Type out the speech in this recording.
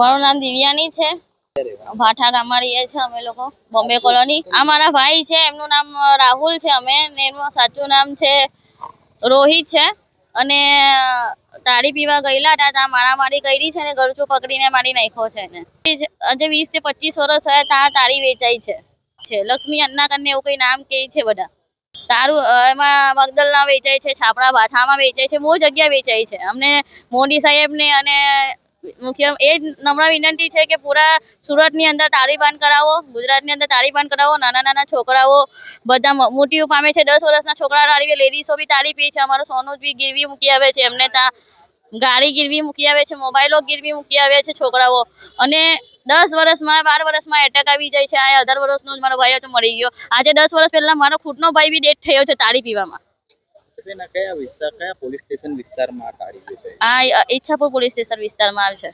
મારું નામ દિવ્યાની છે. ભાઠા ગામમાં છે, અમે લોકો બોમ્બે કોલોની. આ મારા ભાઈ છે, એમનું નામ રાહુલ છે અમે, ને એમનું સાચું નામ છે રોહિત છે. અને તાળી પીવા ગયેલા હતા ત્યાં મારામારી કરી છે ને ગરચું પકડીને મારી નાખ્યો છે એને. આજે વીસથી પચીસ વર્ષ થયા ત્યાં તાળી વેચાઈ છે. છે, લક્ષ્મી અન્ના કરીને એવું કઈ નામ કે છે બધા. તારું એમાં મગદલના વેચાય છે, છાપરા ભાથામાં વેચાય છે, બહુ જગ્યા વેચાય છે. અમને મોદી સાહેબને અને મુખ્ય એ જ નમ્ર વિનંતી છે કે પૂરા સુરતની અંદર તાળી કરાવો, ગુજરાતની અંદર તાળી બંધ કરાવો, નાના નાના છોકરાઓ બધા મોટી પામે છે, દસ વર્ષના છોકરા તાળી લેડીઝો બી તાળી પી છે, અમારો સોનું બી ગીરવી મૂકી આવે છે, એમને ત્યાં ગાડી ગીરવી મૂકી આવે છે મોબાઈલો ગીરવી મૂકી આવે છે છોકરાઓ, અને દસ વર્ષમાં, બાર વર્ષમાં એટેક આવી જાય છે, આ અઢાર વર્ષનો જ મારો ભાઈ હતો મળી ગયો. આજે દસ વર્ષ પહેલાં મારો ખુદનો ભાઈ બી ડેથ થયો છે તાળી પીવામાં. કયા વિસ્તાર, કયા પોલીસ સ્ટેશન વિસ્તારમાં આ વેચાય આ ઈચ્છાપુર પોલીસ સ્ટેશન વિસ્તારમાં આવે છે.